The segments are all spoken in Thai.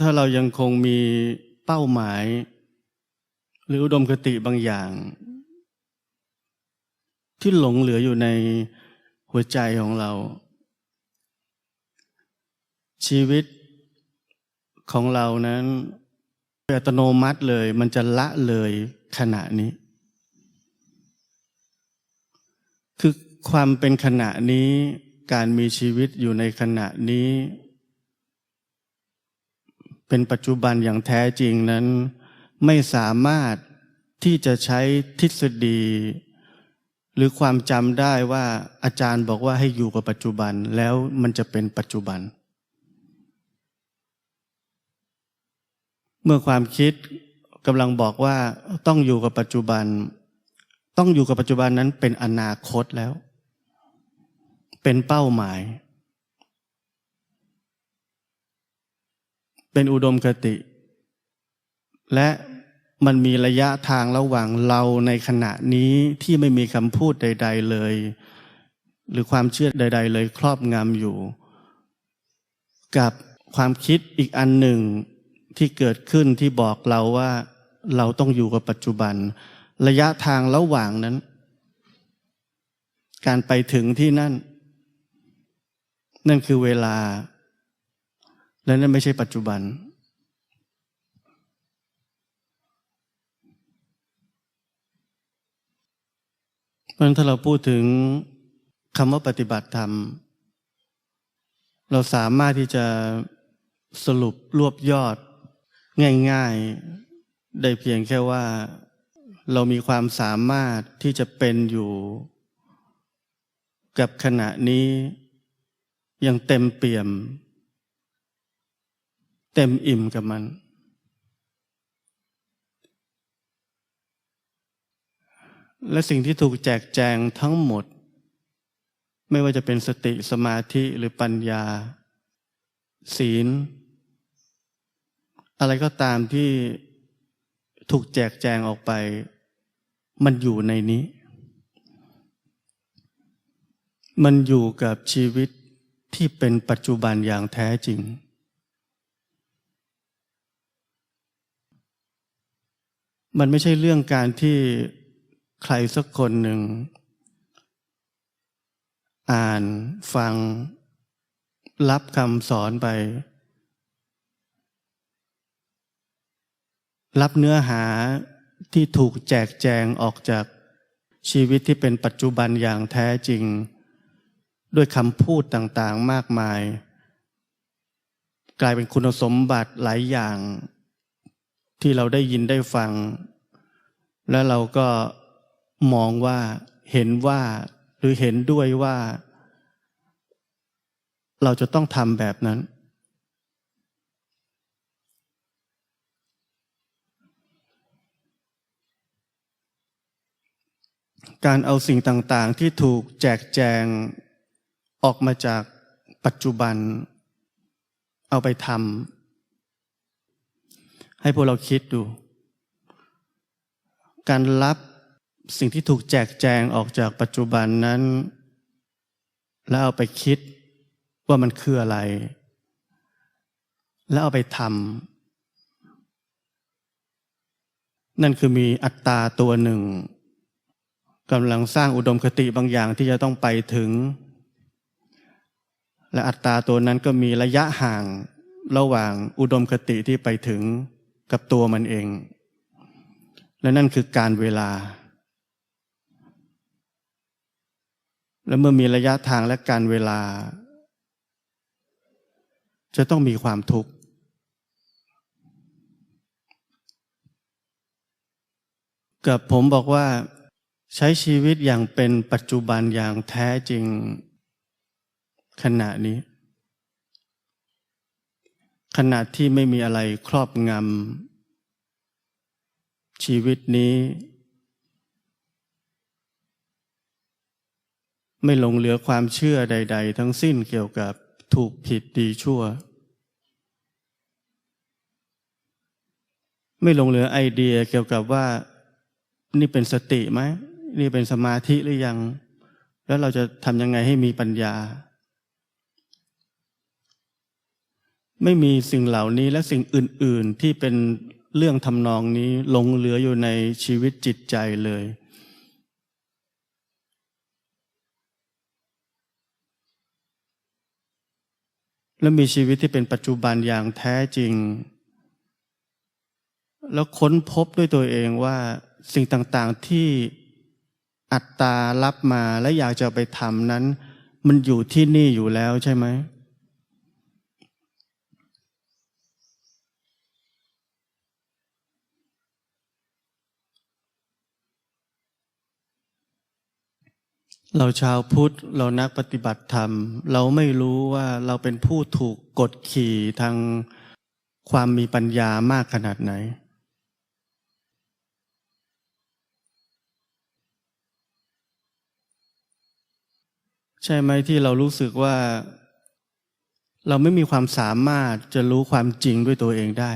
ถ้าเรายังคงมีเป้าหมาย หรืออุดมคติบางอย่าง ที่หลงเหลืออยู่ในหัวใจของเรา ชีวิตของเรานั้นอัตโนมัติเลย มันจะละเลยขณะนี้ คือความเป็นขณะนี้การมีชีวิตอยู่ในขณะนี้ เป็นปัจจุบันอย่างแท้จริงนั้น ไม่สามารถที่จะใช้ทฤษฎี หรือความจำได้ว่าอาจารย์บอกว่าให้อยู่กับปัจจุบันแล้วมันจะเป็นปัจจุบัน เมื่อความคิดกำลังบอกว่าต้องอยู่กับปัจจุบัน ต้องอยู่กับปัจจุบันนั้นเป็นอนาคตแล้ว เป็นเป้าหมาย เป็นอุดมคติ และมันมีระยะทางระหว่างเราในขณะนี้ที่ไม่มีคำพูดใด ๆเลย หรือความเชื่อใด ๆ เลยครอบงำอยู่ กับความคิดอีกอันหนึ่งที่เกิดขึ้นที่บอกเราว่าเราต้องอยู่กับปัจจุบัน ระยะทางระหว่างนั้น การไปถึงที่นั่น นั่นคือเวลา และนั่นไม่ใช่ปัจจุบัน เพราะฉะนั้นถ้าเราพูดถึงคำว่าปฏิบัติธรรม เราสามารถที่จะสรุปรวบยอดง่ายๆ ได้เพียงแค่ว่าเรามีความสามารถที่จะเป็นอยู่กับขณะนี้ยังเต็มเปี่ยม เต็มอิ่มกับมัน และสิ่งที่ถูกแจกแจงทั้งหมด ไม่ว่าจะเป็นสติสมาธิหรือปัญญา ศีล อะไรก็ตามที่ถูกแจกแจงออกไป มันอยู่ในนี้ มันอยู่กับชีวิตที่เป็นปัจจุบันอย่างแท้จริง มันไม่ใช่เรื่องการที่ใครสักคนหนึ่ง อ่านฟัง รับคำสอนไป รับเนื้อหาที่ถูกแจกแจงออกจากชีวิตที่เป็นปัจจุบันอย่างแท้จริง ด้วยคำพูดต่างๆมากมาย กลายเป็นคุณสมบัติหลายอย่าง ที่เราได้ยินได้ฟัง และเราก็มองว่าเห็นว่าหรือเห็นด้วยว่า เราจะต้องทำแบบนั้น การเอาสิ่งต่างๆ ที่ถูกแจกแจงออกมาจากปัจจุบัน เอาไปทำ ให้พวกเราคิดดู การรับสิ่งที่ถูกแจกแจงออกจากปัจจุบันนั้น แล้วเอาไปคิดว่ามันคืออะไร แล้วเอาไปทำนั่นคือมีอัตตาตัวหนึ่งกำลังสร้างอุดมคติบางอย่างที่จะต้องไปถึง และอัตตาตัวนั้นก็มีระยะห่างระหว่างอุดมคติที่ไปถึง กับตัวมันเอง และนั่นคือการเวลา และเมื่อมีระยะทางและการเวลา จะต้องมีความทุกข์กับผมบอกว่าใช้ชีวิตอย่างเป็นปัจจุบันอย่างแท้จริงขณะนี้ ขณะที่ไม่มีอะไรครอบงำชีวิตนี้ ไม่หลงเหลือความเชื่อใด ๆ ทั้งสิ้นเกี่ยวกับถูกผิดดีชั่ว ไม่หลงเหลือไอเดียเกี่ยวกับว่า นี่เป็นสติไหม นี่เป็นสมาธิหรือยัง แล้วเราจะทำยังไงให้มีปัญญา ไม่มีสิ่งเหล่านี้และสิ่งอื่น ๆ ที่เป็นเรื่องทำนองนี้หลงเหลืออยู่ในชีวิตจิตใจเลย และมีชีวิตที่เป็นปัจจุบันอย่างแท้จริง แล้วค้นพบด้วยตัวเองว่าสิ่งต่างๆที่อัตตารับมาและอยากจะไปทำนั้น มันอยู่ที่นี่อยู่แล้วใช่ไหม เราชาวพุทธเรานักปฏิบัติธรรม เราไม่รู้ว่าเราเป็นผู้ถูกกดขี่ทางความมีปัญญามากขนาดไหน ใช่ไหมที่เรารู้สึกว่า เราไม่มีความสามารถจะรู้ความจริงด้วยตัวเองได้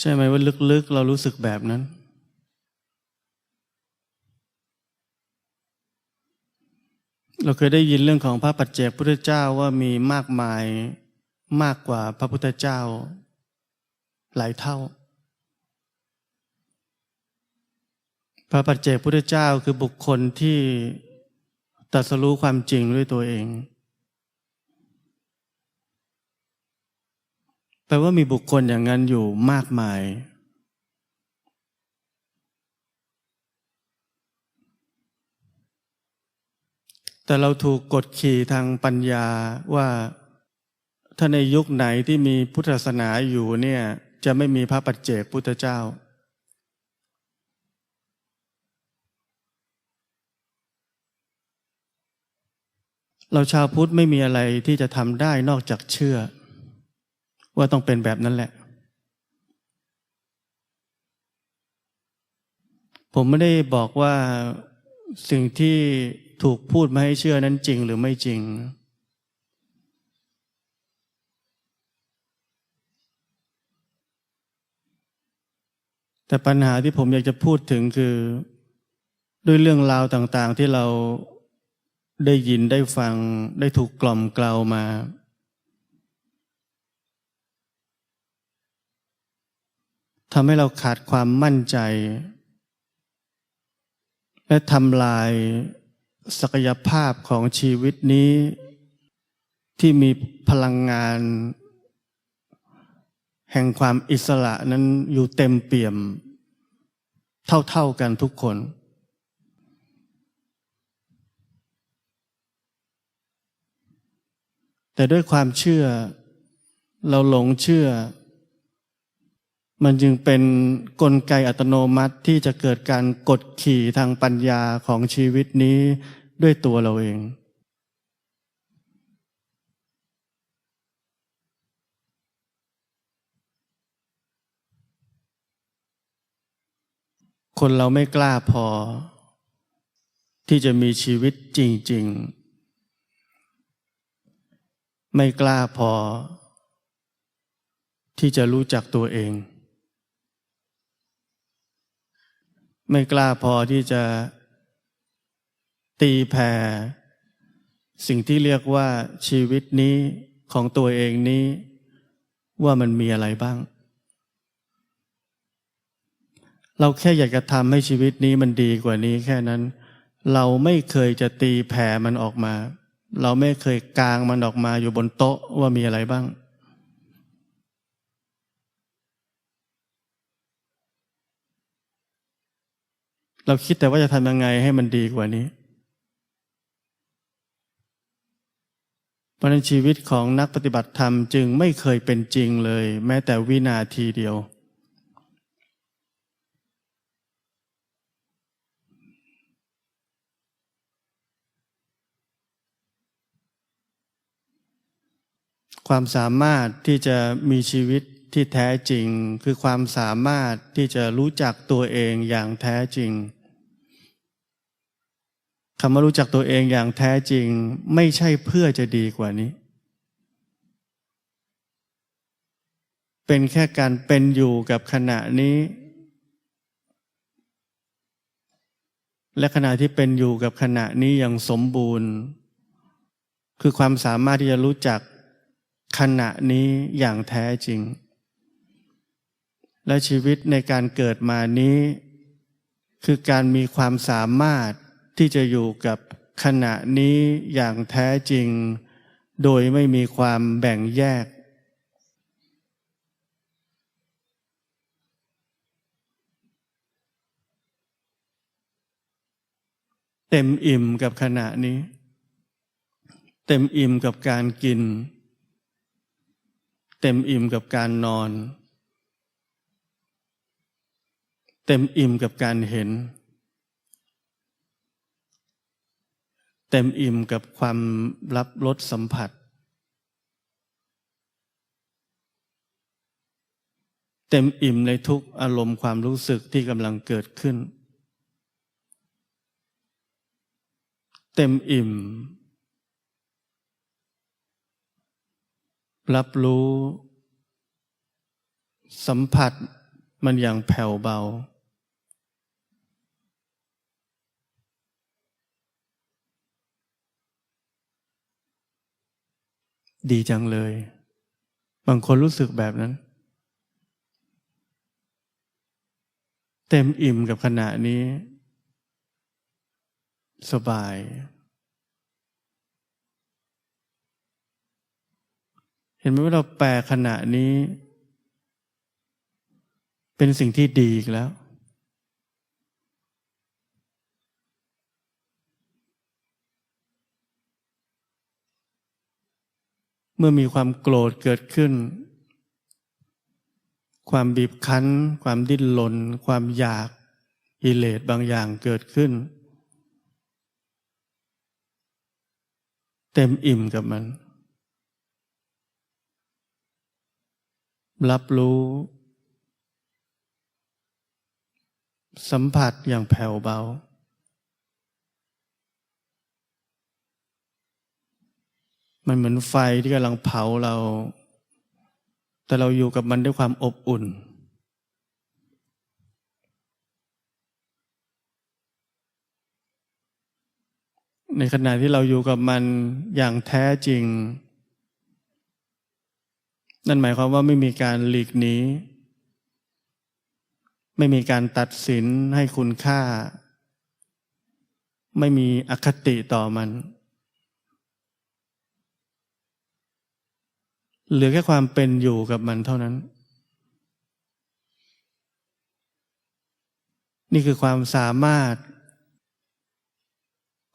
ใช่ไหมว่าลึกๆ เรารู้สึกแบบนั้น เราเคยได้ยินเรื่องของพระปัจเจกพุทธเจ้าว่ามีมากมายมากกว่าพระพุทธเจ้า หลายเท่า พระปัจเจกพุทธเจ้าคือบุคคลที่ตรัสรู้ความจริงด้วยตัวเอง แปลว่ามีบุคคลอย่างนั้นอยู่มากมาย แต่เราถูกกดขี่ทางปัญญาว่าถ้าในยุคไหนที่มีพุทธศาสนาอยู่เนี่ยจะไม่มีพระปัจเจกพุทธเจ้า เราชาวพุทธไม่มีอะไรที่จะทำได้นอกจากเชื่อ ว่าต้องเป็นแบบนั้นแหละ ผมไม่ได้บอกว่าสิ่งที่ ถูกพูดมาให้เชื่อนั้นจริงหรือไม่จริง แต่ปัญหาที่ผมอยากจะพูดถึงคือ ด้วยเรื่องราวต่างๆที่เราได้ยินได้ฟังได้ถูกกล่อมกล่าวมา ทำให้เราขาดความมั่นใจ และทำลาย ศักยภาพของชีวิตนี้ ที่มีพลังงาน แห่งความอิสระนั้นอยู่เต็มเปี่ยม เท่าๆกันทุกคน แต่ด้วยความเชื่อเราหลงเชื่อ มันจึงเป็นนกลไกอัตโนมัติที่จะเกิดการกดขี่ทางปัญญาของชีวิตนี้ด้วยตัวเราเอง คนเราไม่กล้าพอ ที่จะมีชีวิตจริง ๆ ไม่กล้าพอ ที่จะรู้จักตัวเอง ไม่กล้าพอที่จะตีแผ่สิ่งที่เรียกว่าชีวิตนี้ของตัวเองนี้ ว่ามันมีอะไรบ้าง เราแค่อยากจะทำให้ชีวิตนี้มันดีกว่านี้แค่นั้น เราไม่เคยจะตีแผ่มันออกมา เราไม่เคยกางมันออกมาอยู่บนโต๊ะว่ามีอะไรบ้าง เราคิดแต่ว่าจะทำยังไงให้มันดีกว่านี้ เพราะนั้นชีวิตของนักปฏิบัติธรรมจึงไม่เคยเป็นจริงเลย แม้แต่วินาทีเดียว ความสามารถที่จะมีชีวิตที่แท้จริง คือความสามารถที่จะรู้จักตัวเองอย่างแท้จริง คำว่ารู้จักตัวเองอย่างแท้จริง ไม่ใช่เพื่อจะดีกว่านี้ เป็นแค่การเป็นอยู่กับขณะนี้ และขณะที่เป็นอยู่กับขณะนี้อย่างสมบูรณ์ คือความสามารถที่จะรู้จักขณะนี้อย่างแท้จริง และชีวิตในการเกิดมานี้ คือการมีความสามารถ ที่จะอยู่กับขณะนี้อย่างแท้จริง โดยไม่มีความแบ่งแยก เต็มอิ่มกับขณะนี้ เต็มอิ่มกับการกิน เต็มอิ่มกับการนอน เต็มอิ่มกับการเห็น เต็มอิ่มกับความรับรสสัมผัส เต็มอิ่มในทุกอารมณ์ความรู้สึกที่กำลังเกิดขึ้น เต็มอิ่ม รับรู้ สัมผัสมันอย่างแผ่วเบา ดีจังเลย บางคนรู้สึกแบบนั้น เต็มอิ่มกับขณะนี้ สบาย เห็นไหมว่าเราแปลขณะนี้ เป็นสิ่งที่ดีอีกแล้ว เมื่อมีความโกรธเกิดขึ้น ความบีบคั้น ความดิ้นรนความอยากกิเลสบางอย่างเกิดขึ้น เต็มอิ่มกับมัน รับรู้ สัมผัสอย่างแผ่วเบา มันเหมือนไฟที่กำลังเผาเรา แต่เราอยู่กับมันด้วยความอบอุ่น ในขณะที่เราอยู่กับมันอย่างแท้จริง นั่นหมายความว่าไม่มีการหลีกหนีไม่มีการตัดสินให้คุณค่า ไม่มีอคติต่อมัน เหลือแค่ความเป็นอยู่กับมันเท่านั้น นี่คือความสามารถ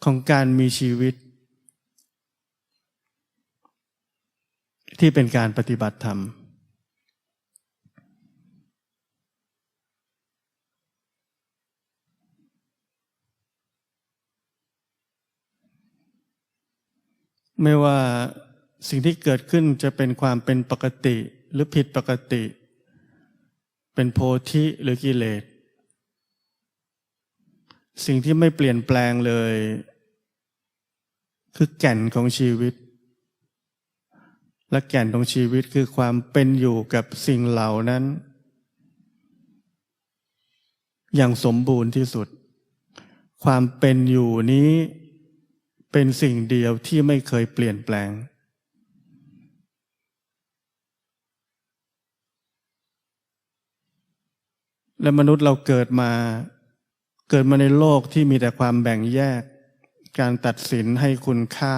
ของการมีชีวิต ที่เป็นการปฏิบัติธรรม ไม่ว่า สิ่งที่เกิดขึ้นจะเป็นความเป็นปกติหรือผิดปกติ เป็นโพธิหรือกิเลส สิ่งที่ไม่เปลี่ยนแปลงเลย คือแก่นของชีวิต และแก่นของชีวิตคือความเป็นอยู่กับสิ่งเหล่านั้น อย่างสมบูรณ์ที่สุด ความเป็นอยู่นี้เป็นสิ่งเดียวที่ไม่เคยเปลี่ยนแปลง และมนุษย์เราเกิดมาเกิดมาในโลกที่มีแต่ความแบ่งแยก การตัดสินให้คุณค่า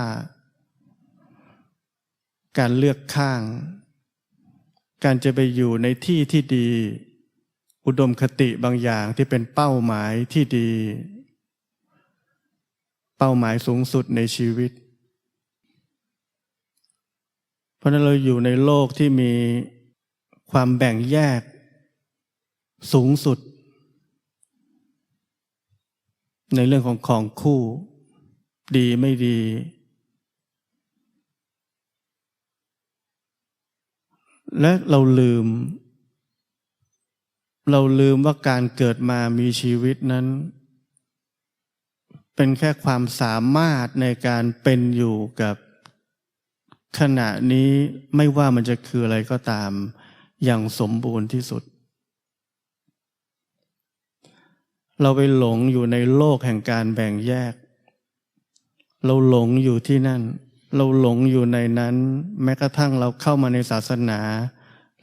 การเลือกข้าง การจะไปอยู่ในที่ที่ดี อุดมคติบางอย่างที่เป็นเป้าหมายที่ดี เป้าหมายสูงสุดในชีวิต เพราะนั้นเราอยู่ในโลกที่มีความแบ่งแยก สูงสุด ในเรื่องของของคู่ ดีไม่ดี และเราลืม เราลืมว่าการเกิดมามีชีวิตนั้น เป็นแค่ความสามารถในการเป็นอยู่กับขณะนี้ไม่ว่ามันจะคืออะไรก็ตาม อย่างสมบูรณ์ที่สุด เราไปหลงอยู่ในโลกแห่งการแบ่งแยก เราหลงอยู่ที่นั่น เราหลงอยู่ในนั้น แม้กระทั่งเราเข้ามาในศาสนา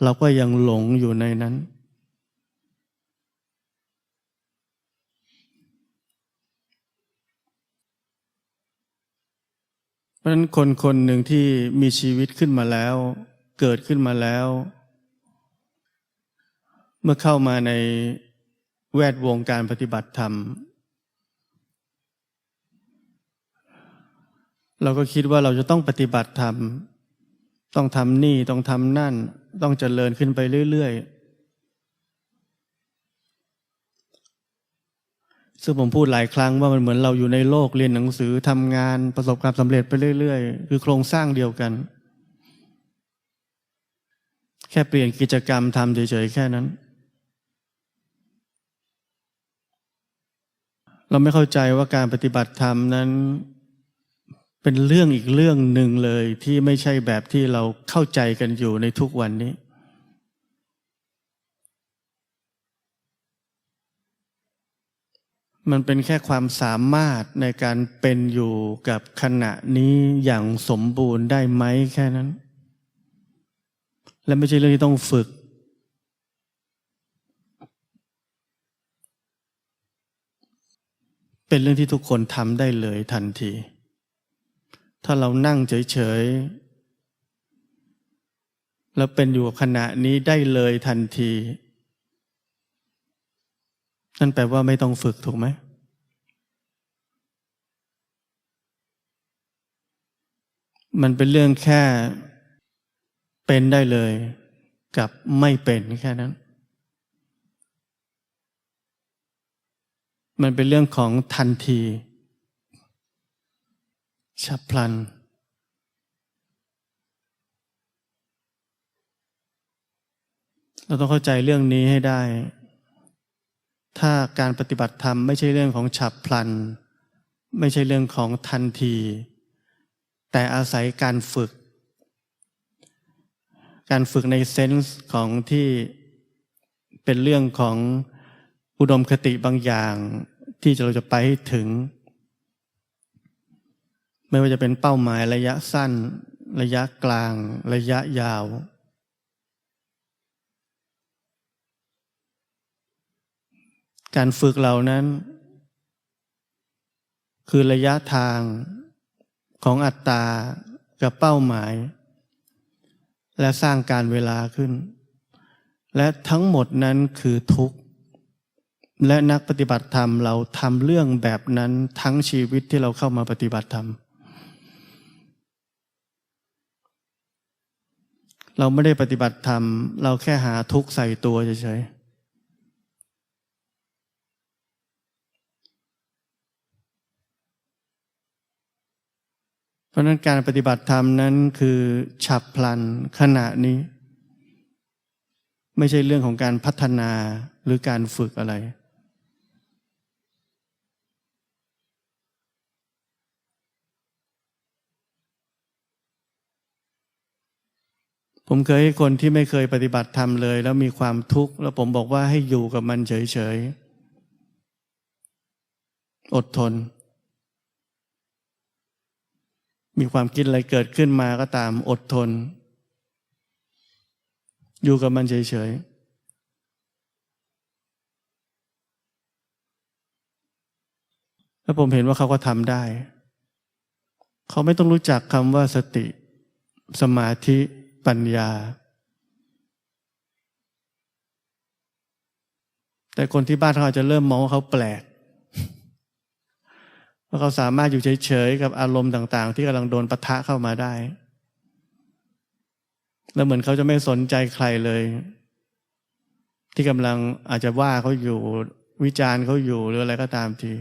เราก็ยังหลงอยู่ในนั้น เพราะฉะนั้นคนคนหนึ่งที่มีชีวิตขึ้นมาแล้ว เกิดขึ้นมาแล้ว เมื่อเข้ามาใน แวดวงการปฏิบัติธรรม เราก็คิดว่าเราจะต้องปฏิบัติธรรม ต้องทำนี่ต้องทำนั่น ต้องเจริญขึ้นไปเรื่อย ๆ ซึ่งผมพูดหลายครั้งว่ามันเหมือนเราอยู่ในโลกเรียนหนังสือทำงานประสบความสำเร็จไปเรื่อย ๆ คือโครงสร้างเดียวกัน แค่เปลี่ยนกิจกรรมทำเฉยๆแค่นั้น เราไม่เข้าใจว่าการปฏิบัติธรรมนั้น เป็นเรื่องอีกเรื่องหนึ่งเลยที่ไม่ใช่แบบที่เราเข้าใจกันอยู่ในทุกวันนี้ มันเป็นแค่ความสามารถในการเป็นอยู่กับขณะนี้อย่างสมบูรณ์ได้ไหมแค่นั้น และไม่ใช่เรื่องที่ต้องฝึก เป็นเรื่องที่ทุกคนทำได้เลยทันที ถ้าเรานั่งเฉยๆแล้วเป็นอยู่กับขณะนี้ได้เลยทันที นั่นแปลว่าไม่ต้องฝึกถูกไหมมันเป็นเรื่องแค่เป็นได้เลย กับไม่เป็นแค่นั้น มันเป็นเรื่องของทันที ฉับพลัน เราต้องเข้าใจเรื่องนี้ให้ได้ ถ้าการปฏิบัติธรรมไม่ใช่เรื่องของฉับพลัน ไม่ใช่เรื่องของทันที แต่อาศัยการฝึก การฝึกในเซนส์ของที่เป็นเรื่องของอุดมคติบางอย่าง ที่เราจะไปให้ถึง ไม่ว่าจะเป็นเป้าหมายระยะสั้น ระยะกลาง ระยะยาว การฝึกเหล่านั้น คือระยะทางของอัตตากับเป้าหมาย และสร้างการเวลาขึ้น และทั้งหมดนั้นคือทุกข์ และนักปฏิบัติธรรมเราทำเรื่องแบบนั้นทั้งชีวิตที่เราเข้ามาปฏิบัติธรรม เราไม่ได้ปฏิบัติธรรม เราแค่หาทุกข์ใส่ตัวเฉยๆเพราะนั้นการปฏิบัติธรรมนั้นคือฉับพลันขณะนี้ ไม่ใช่เรื่องของการพัฒนาหรือการฝึกอะไร ผมเคยให้คนที่ไม่เคยปฏิบัติธรรมเลย แล้วมีความทุกข์แล้วผมบอกว่าให้อยู่กับมันเฉยๆ อดทน มีความคิดอะไรเกิดขึ้นมาก็ตามอดทน อยู่กับมันเฉยๆแล้วผมเห็นว่าเขาก็ทำได้ เขาไม่ต้องรู้จักคำว่าสติ สมาธิ ปัญญา แต่คนที่บ้านเขาอาจจะเริ่มมองว่าเขาแปลกว่าเขาสามารถอยู่เฉยๆกับอารมณ์ต่าง ๆ ที่กำลังโดนปะทะเข้ามาได้ แล้วเหมือนเขาจะไม่สนใจใครเลย ที่กำลังอาจจะว่าเขาอยู่วิจารณ์เขาอยู่หรืออะไรก็ตามที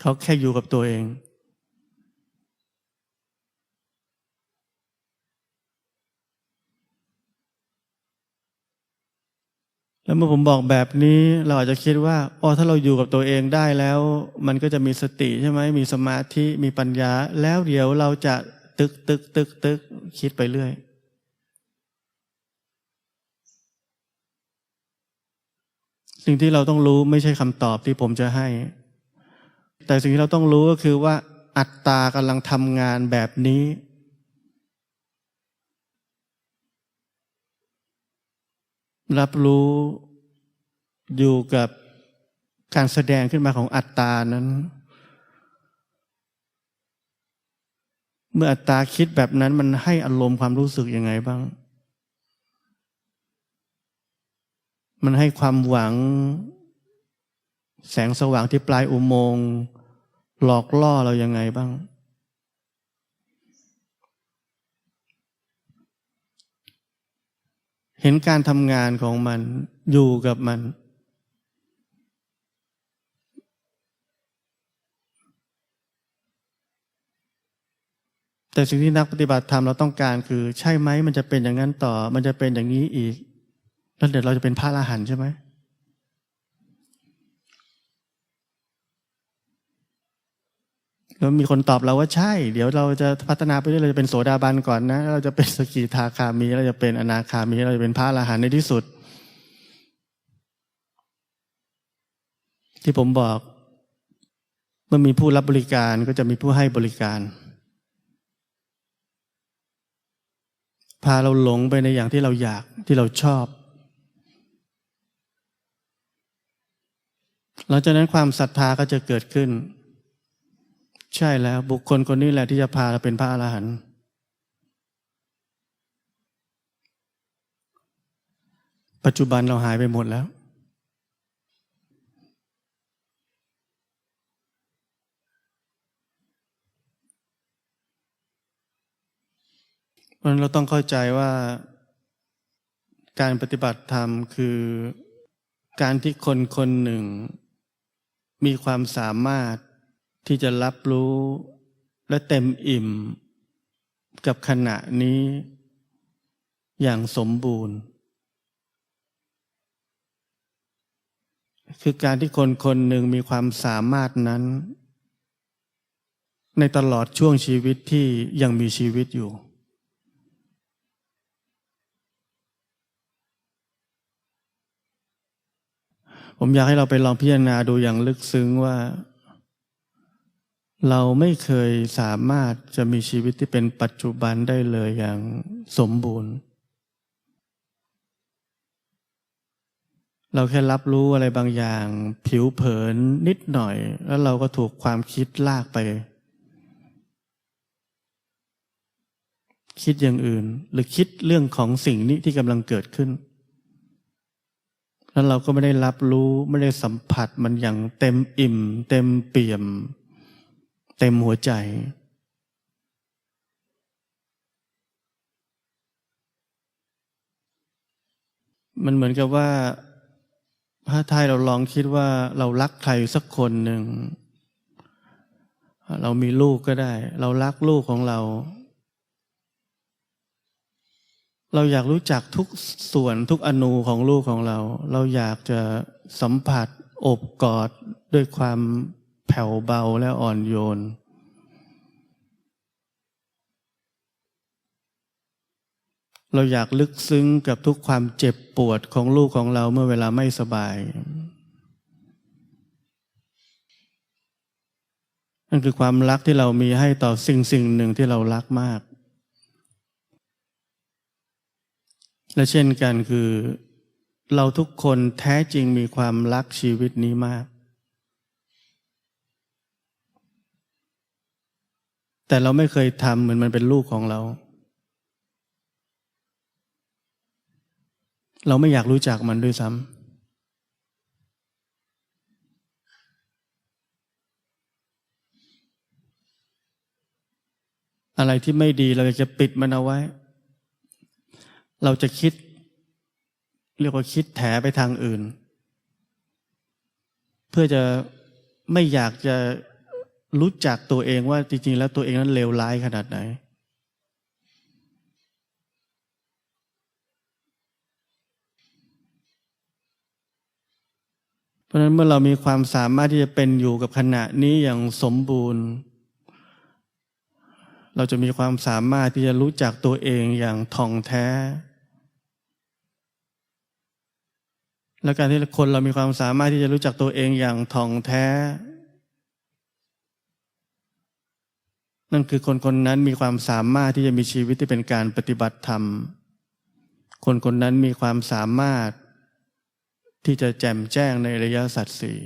เขาแค่อยู่กับตัวเอง แล้วเมื่อผมบอกแบบนี้เราอาจจะคิดว่าอ๋อถ้าเราอยู่กับตัวเองได้แล้ว มันก็จะมีสติใช่ไหมมีสมาธิมีปัญญา แล้วเดี๋ยวเราจะตึกตึกตึกตึกคิดไปเรื่อย สิ่งที่เราต้องรู้ไม่ใช่คำตอบที่ผมจะให้ แต่สิ่งที่เราต้องรู้ก็คือว่า อัตตากำลังทำงานแบบนี้รับรู้ อยู่กับการแสดงขึ้นมาของอัตตานั้น เมื่ออัตตาคิดแบบนั้นมันให้อารมณ์ความรู้สึกยังไงบ้าง มันให้ความหวัง แสงสว่างที่ปลายอุโมงค์หลอกล่อเรายังไงบ้าง เห็นการทำงานของมันอยู่กับมัน แต่สิ่งที่นักปฏิบัติธรรมเราต้องการคือ ใช่ไหมมันจะเป็นอย่างนั้นต่อ มันจะเป็นอย่างนี้อีก แล้วเดี๋ยวเราจะเป็นพระอรหันต์ใช่ไหมแล้วมีคนตอบเราว่าใช่ เดี๋ยวเราจะพัฒนาไปเรื่อยเราจะเป็นโสดาบันก่อนนะเราจะเป็นสกิทาคามีเราจะเป็นอนาคามีเราจะเป็นพระอรหันต์ในที่สุด ที่ผมบอก เมื่อมีผู้รับบริการก็จะมีผู้ให้บริการ พาเราหลงไปในอย่างที่เราอยากที่เราชอบ หลังจากนั้นความศรัทธาก็จะเกิดขึ้น ใช่แล้วบุคคลคนนี้แหละที่จะพาเราเป็นพระอรหันต์ปัจจุบันเราหายไปหมดแล้ว ราะนั้นเราต้องเข้าใจว่าการปฏิบัติธรรมคือการที่คนคนหนึ่ง มีความสามารถที่จะรับรู้และเต็มอิ่ม กับขณะนี้อย่างสมบูรณ์ คือการที่คนคนหนึ่งมีความสามารถนั้น ในตลอดช่วงชีวิตที่ยังมีชีวิตอยู่ ผมอยากให้เราไปลองพิจารณาดูอย่างลึกซึ้งว่า เราไม่เคยสามารถจะมีชีวิตที่เป็นปัจจุบันได้เลยอย่างสมบูรณ์ เราแค่รับรู้อะไรบางอย่าง ผิวเผินนิดหน่อย แล้วเราก็ถูกความคิดลากไป คิดอย่างอื่น หรือคิดเรื่องของสิ่งนี้ที่กำลังเกิดขึ้น แล้วเราก็ไม่ได้รับรู้ไม่ได้สัมผัสมันอย่างเต็มอิ่ม เต็มเปี่ยม เต็มหัวใจ มันเหมือนกับว่าพระไทยเราลองคิดว่าเรารักใครสักคนหนึ่ง เรามีลูกก็ได้ เรารักลูกของเรา เราอยากรู้จักทุกส่วนทุกอนูของลูกของเรา เราอยากจะสัมผัสโอบกอดด้วยความแผ่วเบาและอ่อนโยน เราอยากลึกซึ้งกับทุกความเจ็บปวดของลูกของเราเมื่อเวลาไม่สบาย นั่นคือความรักที่เรามีให้ต่อสิ่งสิ่งหนึ่งที่เรารักมาก และเช่นกันคือ เราทุกคนแท้จริงมีความรักชีวิตนี้มาก แต่เราไม่เคยทำเหมือนมันเป็นลูกของเรา เราไม่อยากรู้จักมันด้วยซ้ำอะไรที่ไม่ดีเราจะปิดมันเอาไว้ เราจะคิด เรียกว่าคิดแถไปทางอื่น เพื่อจะไม่อยากจะรู้จักตัวเองว่าจริงๆ แล้วตัวเองนั้นเลวร้ายขนาดไหน เพราะฉะนั้นเมื่อเรามีความสามารถที่จะเป็นอยู่กับขณะนี้อย่างสมบูรณ์ เราจะมีความสามารถที่จะรู้จักตัวเองอย่างท่องแท้ และการที่คนเรามีความสามารถที่จะรู้จักตัวเองอย่างท่องแท้ นั่นคือคนคนนั้นมีความสามารถที่จะมีชีวิตที่เป็นการปฏิบัติธรรม คนคนนั้นมีความสามารถที่จะแจ่มแจ้งในอริยสัจสี่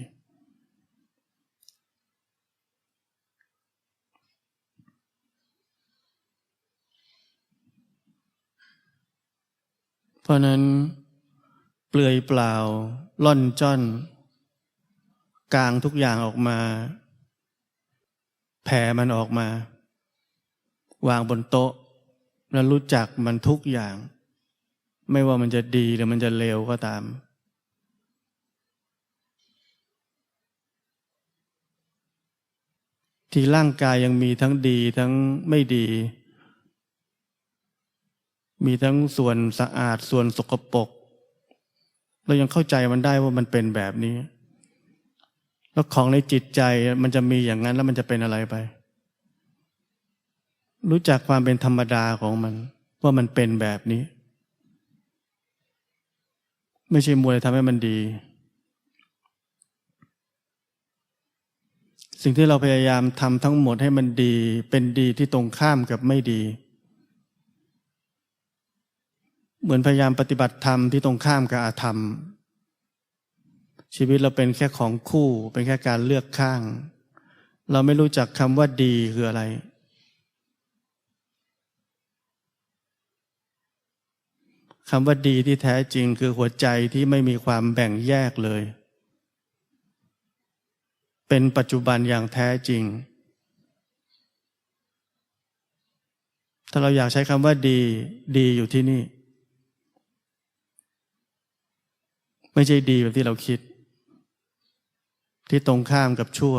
เพราะนั้น เปลือยเปล่า ล่อนจ้อน กลางทุกอย่างออกมา แผ่มันออกมา วางบนโต๊ะ แล้วรู้จักมันทุกอย่าง ไม่ว่ามันจะดีหรือมันจะเลวก็ตามที่ร่างกายยังมีทั้งดีทั้งไม่ดี มีทั้งส่วนสะอาดส่วนสกปรกเรายังเข้าใจมันได้ว่ามันเป็นแบบนี้ แล้วของในจิตใจมันจะมีอย่างนั้นแล้วมันจะเป็นอะไรไป รู้จักความเป็นธรรมดาของมัน ว่ามันเป็นแบบนี้ ไม่ใช่มวแต่ทำให้มันดี สิ่งที่เราพยายามทำทั้งหมดให้มันดี เป็นดีที่ตรงข้ามกับไม่ดี เหมือนพยายามปฏิบัติธรรมที่ตรงข้ามกับอาธรรม ชีวิตเราเป็นแค่ของคู่ เป็นแค่การเลือกข้าง เราไม่รู้จักคำว่าดีคืออะไร คำว่าดีที่แท้จริงคือหัวใจที่ไม่มีความแบ่งแยกเลย เป็นปัจจุบันอย่างแท้จริง ถ้าเราอยากใช้คำว่าดี ดีอยู่ที่นี่ ไม่ใช่ดีแบบที่เราคิด ที่ตรงข้ามกับชั่ว